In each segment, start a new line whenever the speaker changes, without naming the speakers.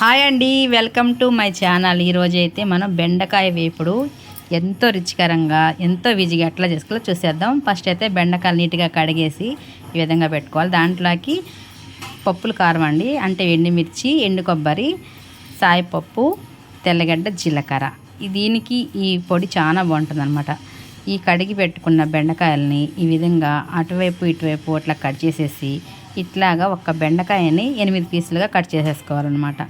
Hi అండి welcome to my channel. ఈరోజు అయితే మనం బెండకాయ వేపుడు ఎంతో రుచికరంగా ఎంతో విజిగా ఎట్లా చేసుకోవాలో చూసేద్దాం. ఫస్ట్ అయితే బెండకాయలు నీట్గా కడిగేసి ఈ విధంగా పెట్టుకోవాలి. దాంట్లోకి పప్పులు కారం అండి అంటే ఎండుమిర్చి ఎండు కొబ్బరి సాయిపప్పు తెల్లగడ్డ జీలకర్ర. దీనికి ఈ పొడి చాలా బాగుంటుందన్నమాట. ఈ కడిగి పెట్టుకున్న బెండకాయలని ఈ విధంగా అటువైపు ఇటువైపు అట్లా కట్ చేసేసి ఇట్లాగా ఒక బెండకాయని ఎనిమిది పీసులుగా కట్ చేసేసుకోవాలన్నమాట.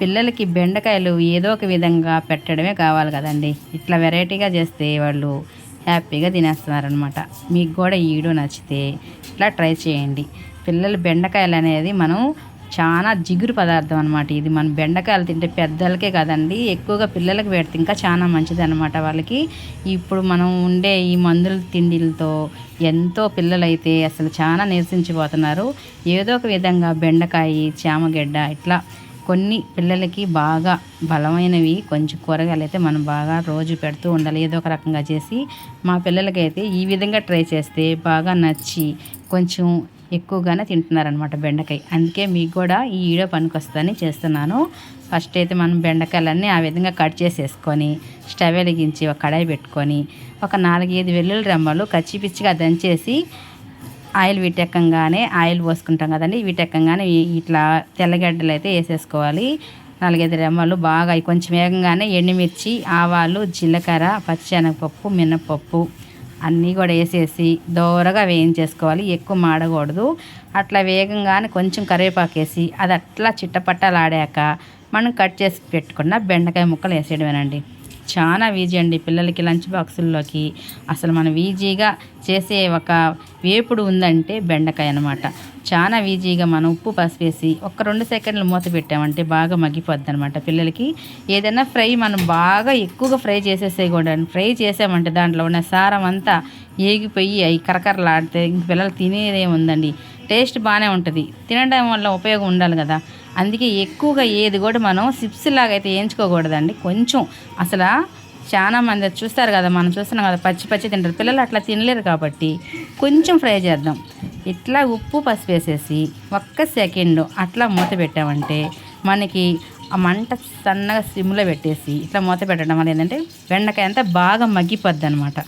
పిల్లలకి బెండకాయలు ఏదో ఒక విధంగా పెట్టడమే కావాలి కదండి. ఇట్లా వెరైటీగా చేస్తే వాళ్ళు హ్యాపీగా తినేస్తున్నారనమాట మీకు కూడా ఈ వీడియో నచ్చితే ఇట్లా ట్రై చేయండి. పిల్లలు బెండకాయలు అనేది మనం చాలా జిగురు పదార్థం అనమాట ఇది. మన బెండకాయలు తింటే పెద్దలకే కదండి. ఎక్కువగా పిల్లలకు పెడితే ఇంకా చాలా మంచిది అనమాట వాళ్ళకి. ఇప్పుడు మనం ఉండే ఈ మందుల తిండిలతో ఎంతో పిల్లలైతే అసలు చాలా నిరసించిపోతున్నారు ఏదో ఒక విధంగా బెండకాయ చామగడ్డ ఇట్లా కొన్ని పిల్లలకి బాగా బలమైనవి కొంచెం కూరగాయలు అయితే మనం బాగా రోజు పెడుతూ ఉండాలి. ఏదో ఒక రకంగా చేసి మా పిల్లలకైతే ఈ విధంగా ట్రై చేస్తే బాగా నచ్చి కొంచెం ఎక్కువగానే తింటున్నారనమాట బెండకాయ. అందుకే మీకు కూడా ఈ వీడియో పనికొస్తుందని చేస్తున్నాను. ఫస్ట్ అయితే మనం బెండకాయలన్నీ ఆ విధంగా కట్ చేసేసుకొని స్టవ్ వెలిగించి ఒక కడాయి పెట్టుకొని ఒక నాలుగైదు వెల్లుల్లి రెమ్మలు కచ్చి పిచ్చిగా దంచేసి ఆయిల్ వీటెక్కంగానే ఆయిల్ పోసుకుంటాం కదండి వీటెక్కంగానే ఇట్లా తెల్లగడ్డలు అయితే వేసేసుకోవాలి. నాలుగైదు రెమ్మలు బాగా కొంచెం వేగంగానే ఎండుమిర్చి ఆవాలు జీలకర్ర పచ్చిశనగపప్పు మినపప్పు అన్నీ కూడా వేసేసి దోరగా వేయించేసుకోవాలి. ఎక్కువ మాడకూడదు. అట్లా వేగంగానే కొంచెం కరివేపాకు వేసి అది అట్లా చిట్టపట్టలాడాక మనం కట్ చేసి పెట్టుకున్న బెండకాయ ముక్కలు వేసేయడమేనండి. చాలా ఈజీ అండి పిల్లలకి లంచ్ బాక్సుల్లోకి. అసలు మనం ఈజీగా చేసే ఒక వేపుడు ఉందంటే బెండకాయ అనమాట చాలా ఈజీగా మనం ఉప్పు పసుపు వేసి ఒక రెండు సెకండ్లు మూత పెట్టామంటే బాగా మగ్గిపోద్ది అనమాట పిల్లలకి. ఏదైనా ఫ్రై మనం బాగా ఎక్కువగా ఫ్రై చేసేసేయకూడదు ఫ్రై చేసామంటే దాంట్లో ఉన్న సారం అంతా ఏగిపోయి అవి కరకరలాడితే ఇంక పిల్లలు తినేదేముందండి టేస్ట్ బాగానే ఉంటుంది. తినడం వల్ల ఉపయోగం ఉండాలి కదా. అందుకే ఎక్కువగా ఏది కూడా మనం సిప్స్ లాగా అయితే వేయించుకోకూడదండి. కొంచెం అసలు చాలా మంది చూస్తారు కదా మనం చూస్తున్నాం కదా పచ్చి పచ్చి తింటారు. పిల్లలు అట్లా తినలేరు కాబట్టి కొంచెం ఫ్రై చేద్దాం. ఇట్లా ఉప్పు పసుపు వేసేసి ఒక్క సెకండ్ అట్లా మూత పెట్టామంటే మనకి ఆ మంట సన్నగా సిమ్లో పెట్టేసి ఇట్లా మూత పెట్టడం వల్ల ఏంటంటే బెండకాయ అంతా బాగా మగ్గిపోద్ది అనమాట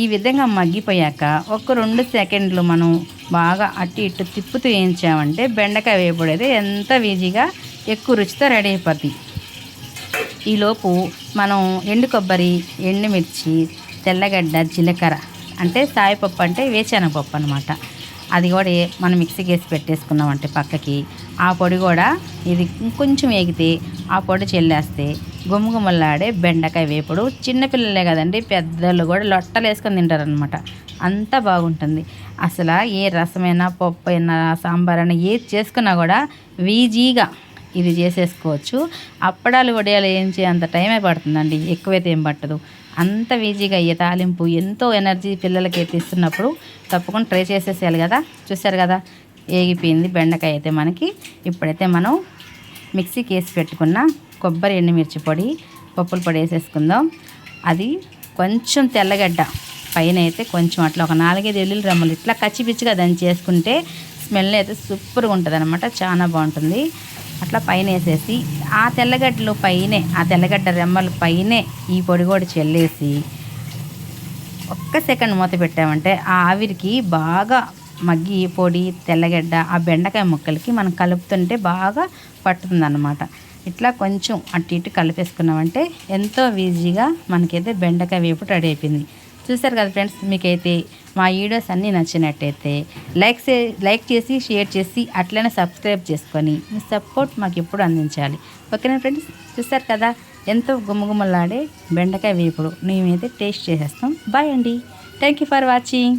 ఈ విధంగా మగ్గిపోయాక ఒక రెండు సెకండ్లు మనం బాగా అటు ఇటు తిప్పుతూ వేయించామంటే బెండకాయ వేయబడేది ఎంత ఈజీగా ఎక్కువ రుచితో రెడీ అయిపోద్ది. ఈలోపు మనం ఎండు కొబ్బరి ఎండుమిర్చి తెల్లగడ్డ జీలకర్ర అంటే సాయిపప్పు అంటే వేచనపప్పు అనమాట అది కూడా మనం మిక్సీకి వేసి పెట్టేసుకున్నామంటే పక్కకి. ఆ పొడి కూడా ఇది కొంచెం వేగితే ఆ పొడి చెల్లేస్తే గుమ్మగుమ్మలాడే బెండకాయ వేపుడు. చిన్నపిల్లలే కదండి పెద్దలు కూడా లొట్టలు వేసుకొని తింటారనమాట అంతా బాగుంటుంది. అసలు ఏ రసమైనా పప్పు అయినా సాంబార్ అయినా ఏది చేసుకున్నా కూడా వీజీగా ఇది చేసేసుకోవచ్చు. అప్పడాలు వడియాలు ఏం అంత టైమే పడుతుందండి. ఎక్కువైతే ఏం పట్టదు. అంత ఈజీగా అయ్యే తాలింపు ఎంతో ఎనర్జీ పిల్లలకి ఇస్తున్నప్పుడు తప్పకుండా ట్రై చేసేసేయాలి కదా. చూసారు కదా ఏగిపోయింది బెండకాయ అయితే మనకి. ఇప్పుడైతే మనం మిక్సీకి వేసి పెట్టుకున్న కొబ్బరి ఎండుమిర్చి పొడి పప్పుల పొడి వేసేసుకుందాం. అది కొంచెం తెల్లగడ్డ పైన అయితే కొంచెం అట్లా ఒక నాలుగైదు ఎల్లుల్లి రమ్మలు ఇట్లా కచ్చిపిచ్చిగా దాన్ని చేసుకుంటే స్మెల్ అయితే సూపర్గా ఉంటుంది అనమాట చాలా బాగుంటుంది. అట్లా పైన వేసేసి ఆ తెల్లగడ్డలు పైనే ఆ తెల్లగడ్డ రెమ్మలు పైనే ఈ పొడి కూడా చెల్లేసి ఒక్క సెకండ్ మూత పెట్టామంటే ఆ ఆవిరికి బాగా మగ్గి పొడి తెల్లగడ్డ ఆ బెండకాయ ముక్కలకి మనం కలుపుతుంటే బాగా పట్టుతుంది ఇట్లా కొంచెం అటు ఇటు కలిపేసుకున్నామంటే ఎంతో ఈజీగా మనకైతే బెండకాయ వేపుడు రెడీ అయిపోయింది. చూసారు కదా ఫ్రెండ్స్ మీకైతే మా వీడియోస్ అన్నీ నచ్చినట్టయితే లైక్ లైక్ చేసి షేర్ చేసి అట్లనే సబ్స్క్రైబ్ చేసుకొని మీ సపోర్ట్ మాకు ఎప్పుడు అందించాలి. ఓకేనా ఫ్రెండ్స్? చూసారు కదా? ఎంతో గుమ్మగుమ్మలాడే బెండకాయ వేపుడు. మేమైతే టేస్ట్ చేసేస్తాం. బాయ్ అండి. Thank you for watching.